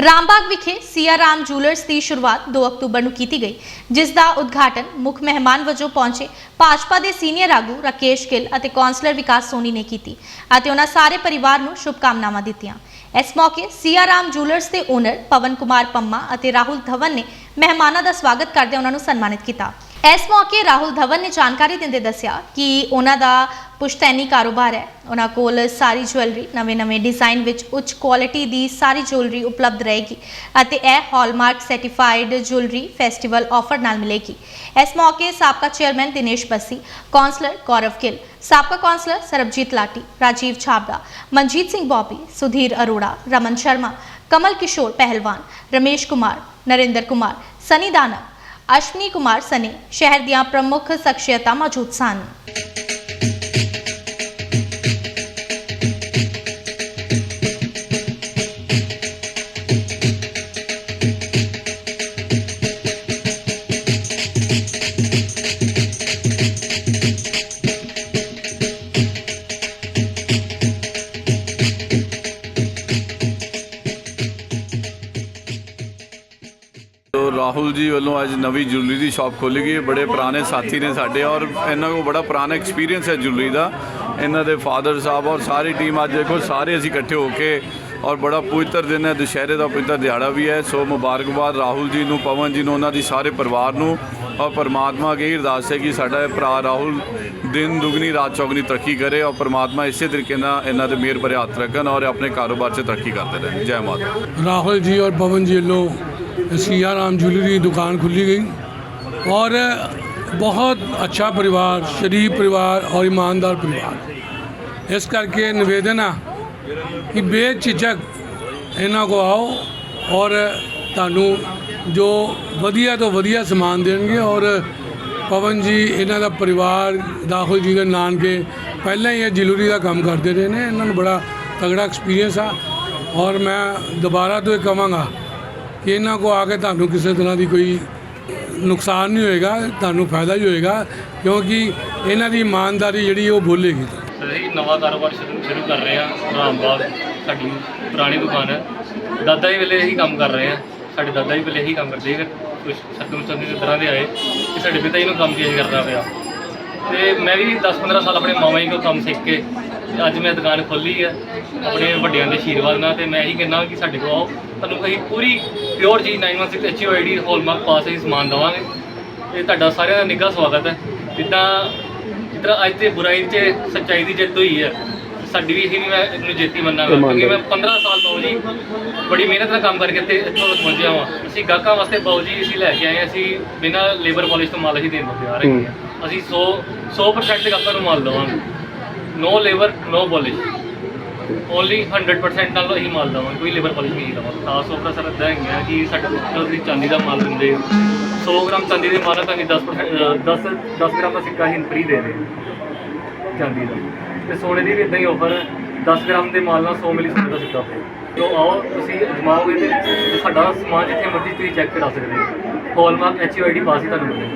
ਰਾਮਬਾਗ ਵਿਖੇ ਸੀਆ ਰਾਮ ਜੂਲਰਸ ਦੀ ਸ਼ੁਰੂਆਤ 2 ਅਕਤੂਬਰ ਨੂੰ ਕੀਤੀ ਗਈ, ਜਿਸ ਦਾ ਉਦਘਾਟਨ ਮੁੱਖ ਮਹਿਮਾਨ ਵਜੋਂ ਪਹੁੰਚੇ ਭਾਜਪਾ ਦੇ ਸੀਨੀਅਰ ਆਗੂ ਰਾਕੇਸ਼ ਗਿੱਲ ਅਤੇ ਕੌਂਸਲਰ ਵਿਕਾਸ ਸੋਨੀ ਨੇ ਕੀਤੀ ਅਤੇ ਉਹਨਾਂ ਸਾਰੇ ਪਰਿਵਾਰ ਨੂੰ ਸ਼ੁਭਕਾਮਨਾਵਾਂ ਦਿੱਤੀਆਂ। ਇਸ ਮੌਕੇ ਸੀਆ ਰਾਮ ਜੂਲਰਸ ਦੇ ਓਨਰ ਪਵਨ ਕੁਮਾਰ ਪੰਮਾ ਅਤੇ ਰਾਹੁਲ ਧਵਨ ਨੇ ਮਹਿਮਾਨਾਂ ਦਾ ਸਵਾਗਤ ਕਰਦੇ ਉਹਨਾਂ ਨੂੰ ਸਨਮਾਨਿਤ ਕੀਤਾ। ਇਸ ਮੌਕੇ ਰਾਹੁਲ ਧਵਨ ਨੇ ਜਾਣਕਾਰੀ ਦਿੰਦੇ ਦੱਸਿਆ ਕਿ ਉਹਨਾਂ ਦਾ ਪੁਸ਼ਤੈਨੀ ਕਾਰੋਬਾਰ ਹੈ। ਉਹਨਾਂ ਕੋਲ ਸਾਰੀ ਜੁਐਲਰੀ ਨਵੇਂ-ਨਵੇਂ ਡਿਜ਼ਾਈਨ ਵਿੱਚ ਉੱਚ ਕੁਆਲਿਟੀ ਦੀ ਸਾਰੀ ਜੁਐਲਰੀ ਉਪਲਬਧ ਰਹੇਗੀ ਅਤੇ ਇਹ hallmark certified jewellery festival offer ਨਾਲ ਮਿਲੇਗੀ। ਇਸ ਮੌਕੇ ਸਾਬਕਾ ਚੇਅਰਮੈਨ ਦਿਨੇਸ਼ ਬੱਸੀ ਕੌਂਸਲਰ ਗੌਰਵ ਗਿੱਲ, ਸਾਬਕਾ ਕੌਂਸਲਰ ਸਰਬਜੀਤ ਲਾਟੀ, ਰਾਜੀਵ ਛਾਬੜਾ, ਮਨਜੀਤ ਸਿੰਘ ਬੋਬੀ, ਸੁਧੀਰ ਅਰੋੜਾ, ਰਮਨ ਸ਼ਰਮਾ, ਕਮਲ ਕਿਸ਼ੋਰ ਪਹਿਲਵਾਨ, ਰਮੇਸ਼ ਕੁਮਾਰ, ਨਰਿੰਦਰ ਕੁਮਾਰ, ਸਨੀ ਦਾਨਵ ਅਸ਼ਵਨੀ ਕੁਮਾਰ ਸਨੇ ਸ਼ਹਿਰ ਦੀਆਂ ਪ੍ਰਮੁੱਖ ਸ਼ਖਸੀਅਤਾਂ ਮੌਜੂਦ ਸਨ। ਰਾਹੁਲ ਜੀ ਵੱਲੋਂ ਅੱਜ ਨਵੀਂ ਜੁਲਰੀ ਦੀ ਸ਼ਾਪ ਖੋਲੀ ਗਈ ਹੈ। ਬੜੇ ਪੁਰਾਣੇ ਸਾਥੀ ਨੇ ਸਾਡੇ ਔਰ ਇਹਨਾਂ ਕੋਲ ਬੜਾ ਪੁਰਾਣਾ ਐਕਸਪੀਰੀਅੰਸ ਹੈ ਜੁਲਰੀ ਦਾ। ਇਹਨਾਂ ਦੇ ਫਾਦਰ ਸਾਹਿਬ ਔਰ ਸਾਰੀ ਟੀਮ ਅੱਜ ਦੇਖੋ, ਸਾਰੇ ਅਸੀਂ ਇਕੱਠੇ ਹੋ ਕੇ ਔਰ ਬੜਾ ਪਵਿੱਤਰ ਦਿਨ ਹੈ, ਦੁਸ਼ਹਿਰੇ ਦਾ ਪਵਿੱਤਰ ਦਿਹਾੜਾ ਵੀ ਹੈ। ਸੋ ਮੁਬਾਰਕਬਾਦ ਰਾਹੁਲ ਜੀ ਨੂੰ, ਪਵਨ ਜੀ ਨੂੰ, ਉਹਨਾਂ ਦੀ ਸਾਰੇ ਪਰਿਵਾਰ ਨੂੰ। ਔਰ ਪਰਮਾਤਮਾ ਅਗੇ ਅਰਦਾਸ ਹੈ ਕਿ ਸਾਡਾ ਭਰਾ ਰਾਹੁਲ ਦਿਨ ਦੁਗਣੀ, ਰਾਤ ਚੌਗਣੀ ਤਰੱਕੀ ਕਰੇ ਔਰ ਪਰਮਾਤਮਾ ਇਸੇ ਤਰੀਕੇ ਨਾਲ ਇਹਨਾਂ ਦੇ ਮਿਹਰ ਭਰੇ ਹੱਥ ਰੱਖਣ ਔਰ ਆਪਣੇ ਕਾਰੋਬਾਰ 'ਚ ਤਰੱਕੀ ਕਰਦੇ ਰਹਿਣ। ਜੈ ਮਾਤਾ ਰਾਹੁਲ ਜੀ ਔਰ ਪਵਨ ਜੀ ਨੂੰ सिया राम ज्वेलरी की दुकान खुली गई और बहुत अच्छा परिवार शरीफ परिवार और ईमानदार परिवार ਇਸ ਕਰਕੇ ਨਿਵੇਦਨ ਆ ਕਿ ਬੇਝਿਜਕ ਇਹਨਾਂ ਕੋ ਆਓ ਔਰ ਤੁਹਾਨੂੰ ਜੋ ਵਧੀਆ ਤੋਂ ਵਧੀਆ ਸਮਾਨ ਦੇਣਗੇ ਔਰ ਪਵਨ ਜੀ ਇਹਨਾਂ ਦਾ ਪਰਿਵਾਰ ਰਾਹੁਲ ਜੀ ਦੇ ਨਾਨਕੇ ਪਹਿਲਾਂ ਹੀ ਇਹ ਜੁਐਲਰੀ ਦਾ ਕੰਮ ਕਰਦੇ ਰਹੇ ਨੇ ਇਹਨਾਂ ਨੂੰ ਬੜਾ ਤਗੜਾ ਐਕਸਪੀਰੀਅੰਸ ਆ ਔਰ ਮੈਂ ਦੁਬਾਰਾ ਤੋਂ ਇਹ ਕਹਾਂਗਾ ਕਿ ਇਹਨਾਂ ਕੋ ਆ ਕੇ ਤੁਹਾਨੂੰ ਕਿਸੇ ਤਰ੍ਹਾਂ ਦੀ ਕੋਈ ਨੁਕਸਾਨ ਨਹੀਂ ਹੋਏਗਾ, ਤੁਹਾਨੂੰ ਫਾਇਦਾ ਹੀ ਹੋਏਗਾ, ਕਿਉਂਕਿ ਇਹਨਾਂ ਦੀ ਇਮਾਨਦਾਰੀ ਜਿਹੜੀ ਉਹ ਬੋਲੇਗੀ ਅਸੀਂ ਨਵਾਂ ਕਾਰੋਬਾਰ ਸ਼ੁਰੂ ਸ਼ੁਰੂ ਕਰ ਰਹੇ ਹਾਂ ਰਾਮਬਾਗ, ਸਾਡੀ ਪੁਰਾਣੀ ਦੁਕਾਨ ਹੈ। ਦਾਦਾ ਜੀ ਵੇਲੇ ਇਹੀ ਕੰਮ ਕਰ ਰਹੇ ਆ। ਸਾਡੇ ਦਾਦਾ ਜੀ ਵੇਲੇ ਇਹੀ ਕੰਮ ਕਰਦੇ ਫਿਰ ਕੁਝ ਸਰਕਮਸਟੈਂਸਿਸ ਇਸ ਤਰ੍ਹਾਂ ਦੇ ਆਏ ਕਿ ਸਾਡੇ ਪਿਤਾ ਜੀ ਨੂੰ ਕੰਮ ਚੇਂਜ ਕਰਨਾ ਪਿਆ। ਤੇ ਮੈਂ ਵੀ 10-15 ਸਾਲ ਆਪਣੇ ਮਾਮਾ ਜੀ ਕੋਲ ਕੰਮ ਸਿੱਖ ਕੇ ਤੇ ਅੱਜ ਮੈਂ ਦੁਕਾਨ ਖੋਲੀ ਹੈ, ਆਪਣੇ ਵੱਡਿਆਂ ਦੇ ਆਸ਼ੀਰਵਾਦ ਨਾਲ, ਤੇ ਮੈਂ ਇਹੀ ਕਹਿੰਦਾ ਕਿ ਸਾਡੇ ਕੋਲ ਆਓ। ਤੁਹਾਨੂੰ ਅਸੀਂ ਪੂਰੀ ਪਿਓਰ ਚੀਜ਼ 916 ਐਚਯੂਆਈਡੀ ਹੋਲਮਾਰਕ ਪਾਸ ਹੀ ਸਮਾਨ ਦਵਾਂਗੇ ਤੇ ਤੁਹਾਡਾ ਸਾਰਿਆਂ ਦਾ ਨਿੱਘਾ ਸਵਾਗਤ ਹੈ। ਜਿੱਦਾਂ ਜਿੱਦਾਂ ਅੱਜ ਤੇ ਬੁਰਾਈ 'ਚ ਸੱਚਾਈ ਦੀ ਜਿੱਤ ਹੋਈ ਹੈ ਸਾਡੀ ਵੀ ਇਹੀ ਵੀ ਮੈਂ ਇਹਨੂੰ ਜੇਤੀ ਮੰਨਾਂਗਾ ਕਿਉਂਕਿ ਮੈਂ 15 ਸਾਲ ਬਾਊ ਜੀ ਬੜੀ ਮਿਹਨਤ ਨਾਲ ਕੰਮ ਕਰਕੇ ਤੇ ਇੱਥੋਂ ਤੱਕ ਪਹੁੰਚਿਆ ਹਾਂ ਅਸੀਂ ਗਾਹਕਾਂ ਵਾਸਤੇ ਬਾਊ ਜੀ ਅਸੀਂ ਲੈ ਕੇ ਆਏ ਹਾਂ, ਅਸੀਂ ਬਿਨਾਂ ਲੇਬਰ ਪਾਲਿਸ਼ ਤੋਂ ਮਾਲ ਅਸੀਂ ਦੇਣ ਨੂੰ ਤਿਆਰ ਹੈਗੇ ਹਾਂ। ਅਸੀਂ 100 100% ਗਾਹਕਾਂ ਨੂੰ ਮਾਲ ਦਵਾਂਗੇ no labour no polish only 100% ਨਾਲ ਅਸੀਂ ਮਾਲ ਦਵਾਂਗੇ ਕੋਈ ਲੇਬਰ ਪਾਲਿਸ਼ ਨਹੀਂ ਦਵਾਂਗੇ ਖਾਸ ਆਫਰ ਸਰ ਇਦਾਂ ਹੈਗਾ ਕਿ ਸਾਡੇ ਕੋਲ ਤੁਸੀਂ ਚਾਂਦੀ ਦਾ ਮਾਲ ਦਿੰਦੇ ਹੋ। 100 ਗ੍ਰਾਮ ਚਾਂਦੀ ਦੇ ਮਾਲ ਤਾਂ 10% 10 10 ਗ੍ਰਾਮ ਦਾ ਸਿੱਕਾ ਹੀ ਫ੍ਰੀ ਦੇ ਦੇ। ਚਾਂਦੀ ਦਾ। ਤੇ ਸੋਨੇ ਦੀ ਵੀ ਇਦਾਂ ਹੀ ਆਫਰ ਹੈ 10 ਗ੍ਰਾਮ ਦੇ ਮਾਲ ਨਾਲ 100 ਮਿਲੀ ਸੋਨੇ ਦਾ ਸਿੱਕਾ। ਜੋ ਆਓ, ਤੁਸੀਂ ਅਜਮਾਓਗੇ ਤੇ ਸਾਡਾ ਸਮਾਨ ਜਿੱਥੇ ਮਰਜ਼ੀ ਤੁਸੀਂ ਚੈੱਕ ਕਰਾ ਸਕਦੇ ਹੋ। ਹਾਲਮਾਰਕ ਐਚਯੂਆਈਡੀ ਪਾਸ ਹੀ ਤੁਹਾਨੂੰ ਮਿਲੇਗਾ।